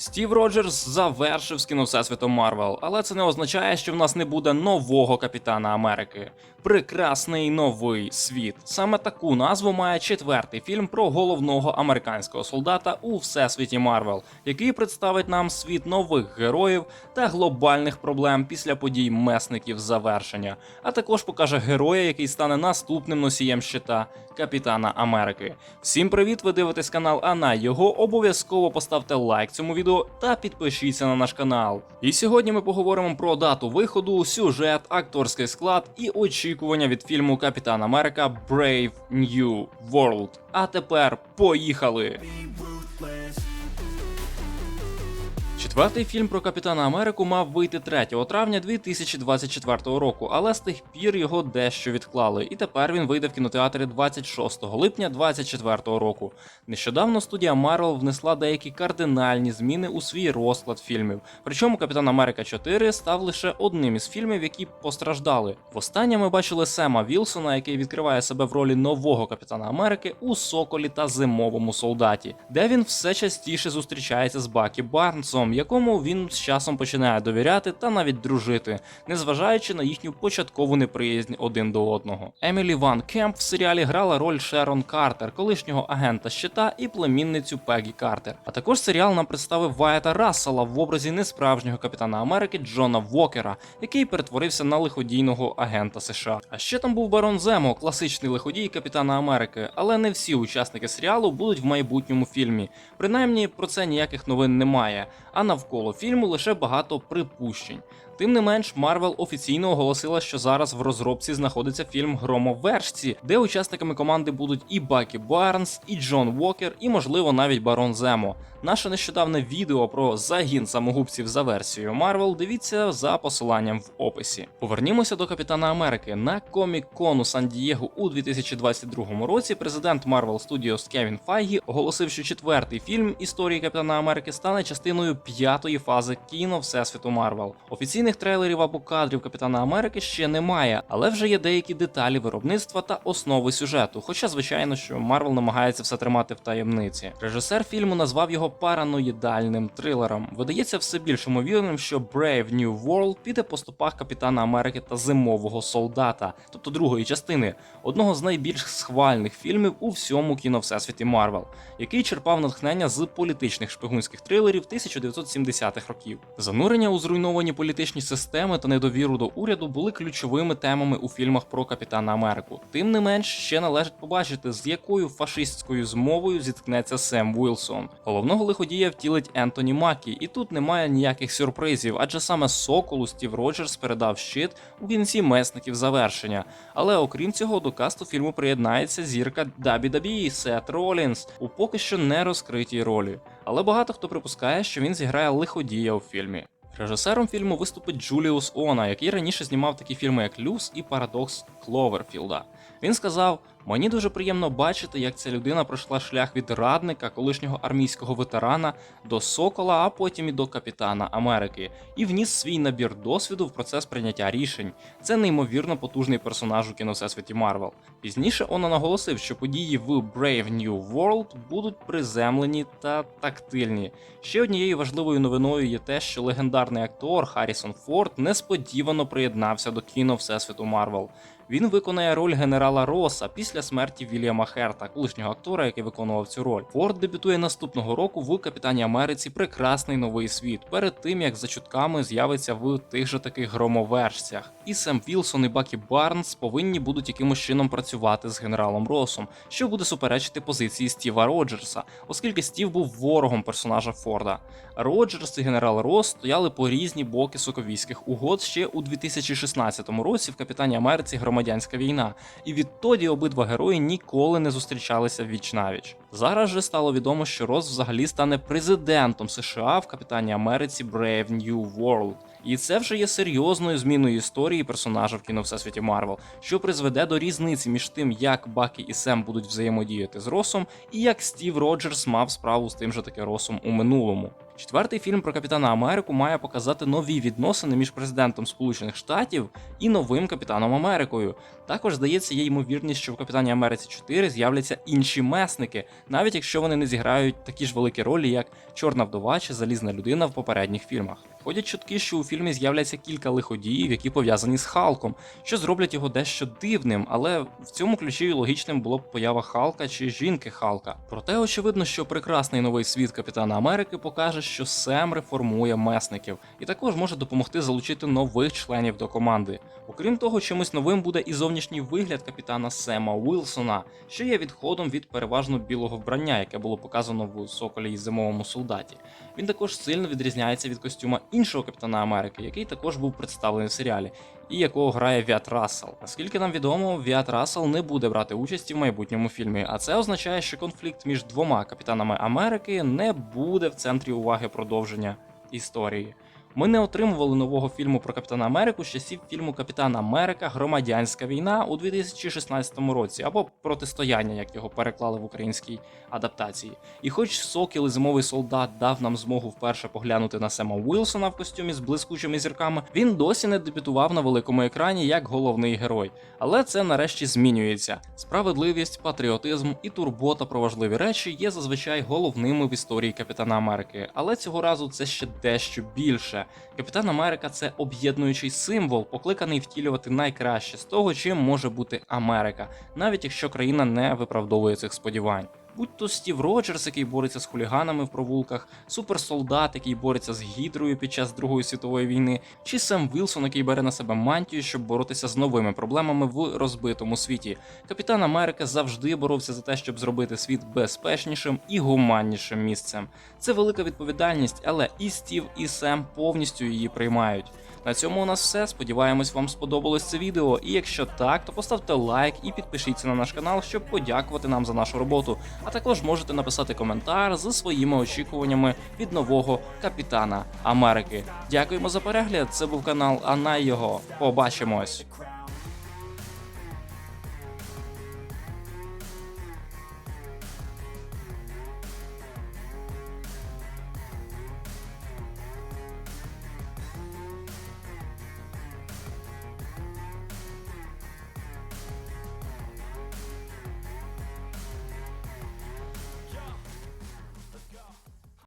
Стів Роджерс завершив з кіно Всесвіту Марвел, але це не означає, що в нас не буде нового Капітана Америки. Прекрасний новий світ. Саме таку назву має четвертий фільм про головного американського солдата у всесвіті Марвел, який представить нам світ нових героїв та глобальних проблем після подій месників завершення, а також покаже героя, який стане наступним носієм щита Капітана Америки. Всім привіт! Ви дивитесь канал Ана. Його обов'язково поставте лайк цьому відео та підпишіться на наш канал. І сьогодні ми поговоримо про дату виходу, сюжет, акторський склад і очікування від фільму Капітан Америка Brave New World. А тепер поїхали! Четвертий фільм про Капітана Америку мав вийти 3 травня 2024 року, але з тих пір його дещо відклали, і тепер він вийде в кінотеатрі 26 липня 2024 року. Нещодавно студія Marvel внесла деякі кардинальні зміни у свій розклад фільмів. Причому Капітан Америка 4 став лише одним із фільмів, які постраждали. Востаннє ми бачили Сема Вілсона, який відкриває себе в ролі нового Капітана Америки у Соколі та Зимовому солдаті, де він все частіше зустрічається з Бакі Барнсом, якому він з часом починає довіряти та навіть дружити, незважаючи на їхню початкову неприязнь один до одного. Емілі Ван Кемп в серіалі грала роль Шерон Картер, колишнього агента щита і племінницю Пегі Картер. А також серіал нам представив Вайта Рассела в образі несправжнього капітана Америки Джона Вокера, який перетворився на лиходійного агента США. А ще там був Барон Земо, класичний лиходій Капітана Америки, але не всі учасники серіалу будуть в майбутньому фільмі. Принаймні про це ніяких новин немає. А навколо фільму лише багато припущень. Тим не менш, Марвел офіційно оголосила, що зараз в розробці знаходиться фільм Громовержці, де учасниками команди будуть і Бакі Барнс, і Джон Уокер, і, можливо, навіть Барон Земо. Наше нещодавне відео про загін самогубців за версією Марвел дивіться за посиланням в описі. Повернімося до Капітана Америки. На комік-кону Сан-Дієго у 2022 році президент Marvel Studios Кевін Файгі оголосив, що четвертий фільм історії Капітана Америки стане частиною п'ятої фази кіно Всесвіту Марвел. Офіційних трейлерів або кадрів Капітана Америки ще немає, але вже є деякі деталі виробництва та основи сюжету. Хоча, звичайно, що Марвел намагається все тримати в таємниці. Режисер фільму назвав його параноїдальним трилером. Видається все більш ймовірним, що Brave New World піде по стопах Капітана Америки та Зимового солдата, тобто другої частини, одного з найбільш схвальних фільмів у всьому кіно всесвіті Марвел, який черпав натхнення з політичних шпигунських трилерів 1970-х років. Занурення у зруйновані політичні системи та недовіру до уряду були ключовими темами у фільмах про Капітана Америку. Тим не менш, ще належить побачити, з якою фашистською змовою зіткнеться Сем Уілсон. Головного лиходія втілить Ентоні Макі, і тут немає ніяких сюрпризів, адже саме Соколу Стів Роджерс передав щит у кінці месників завершення. Але окрім цього, до касту фільму приєднається зірка WWE Сет Ролінс у поки що не розкритій ролі. Але багато хто припускає, що він зіграє лиходія у фільмі. Режисером фільму виступить Джуліус Она, який раніше знімав такі фільми, як Люс і Парадокс Кловерфілда. Він сказав: Мені дуже приємно бачити, як ця людина пройшла шлях від радника, колишнього армійського ветерана, до Сокола, а потім і до Капітана Америки, і вніс свій набір досвіду в процес прийняття рішень. Це неймовірно потужний персонаж у кіновсесвіті Марвел. Пізніше Она наголосив, що події в Brave New World будуть приземлені та тактильні. Ще однією важливою новиною є те, що легендарний актор Харрісон Форд несподівано приєднався до кіно Всесвіту Марвел. Він виконає роль генерала Роса після смерті Вільяма Херта, колишнього актора, який виконував цю роль. Форд дебютує наступного року в Капітані Америці Прекрасний новий світ, перед тим як за чутками з'явиться в тих же таких громовержцях. І Сем Вілсон і Бакі Барнс повинні будуть якимось чином працювати з генералом Росом, що буде суперечити позиції Стіва Роджерса, оскільки Стів був ворогом персонажа Форда. Роджерс і генерал Рос стояли по різні боки соковійських угод ще у 2016 році в Капітані Америці громадянська війна, і відтоді обидва герої ніколи не зустрічалися віч навіч. Зараз же стало відомо, що Рос взагалі стане президентом США в Капітані Америці Brave New World. І це вже є серйозною зміною історії персонажа в кіно Всесвіті Марвел, що призведе до різниці між тим, як Бакі і Сем будуть взаємодіяти з Росом, і як Стів Роджерс мав справу з тим же таки Росом у минулому. Четвертий фільм про Капітана Америку має показати нові відносини між президентом Сполучених Штатів і новим Капітаном Америкою. Також здається, є ймовірність, що в Капітані Америці 4 з'являться інші месники, навіть якщо вони не зіграють такі ж великі ролі, як Чорна вдова чи Залізна людина в попередніх фільмах. Ходять чутки, що у фільмі з'являться кілька лиходіїв, які пов'язані з Халком, що зроблять його дещо дивним, але в цьому ключі логічним було б поява Халка чи жінки Халка. Проте очевидно, що прекрасний новий світ Капітана Америки покаже, що Сем реформує месників, і також може допомогти залучити нових членів до команди. Окрім того, чимось новим буде і зовнішній вигляд капітана Сема Уилсона, що є відходом від переважно білого вбрання, яке було показано в Соколі і зимовому солдаті. Він також сильно відрізняється від костюма іншого капітана Америки, який також був представлений в серіалі, і якого грає Віат Рассел. Наскільки нам відомо, Віат Рассел не буде брати участі в майбутньому фільмі, а це означає, що конфлікт між двома капітанами Америки не буде в центрі уваги продовження історії. Ми не отримували нового фільму про Капітана Америку з часів фільму Капітан Америка Громадянська війна у 2016 році, або протистояння, як його переклали в українській адаптації. І хоч Сокіл і зимовий солдат дав нам змогу вперше поглянути на Сема Уилсона в костюмі з блискучими зірками, він досі не дебютував на великому екрані як головний герой. Але це нарешті змінюється. Справедливість, патріотизм і турбота про важливі речі є зазвичай головними в історії Капітана Америки. Але цього разу це ще дещо більше. Капітан Америка це об'єднуючий символ, покликаний втілювати найкраще з того, чим може бути Америка, навіть якщо країна не виправдовує цих сподівань. Будь то Стів Роджерс, який бореться з хуліганами в провулках, суперсолдат, який бореться з гідрою під час Другої світової війни, чи Сем Вілсон, який бере на себе мантію, щоб боротися з новими проблемами в розбитому світі. Капітан Америка завжди боровся за те, щоб зробити світ безпечнішим і гуманнішим місцем. Це велика відповідальність, але і Стів, і Сем повністю її приймають. На цьому у нас все. Сподіваємось, вам сподобалось це відео. І якщо так, то поставте лайк і підпишіться на наш канал, щоб подякувати нам за нашу роботу. А також можете написати коментар зі своїми очікуваннями від нового капітана Америки. Дякуємо за перегляд. Це був канал Анай його. Побачимось.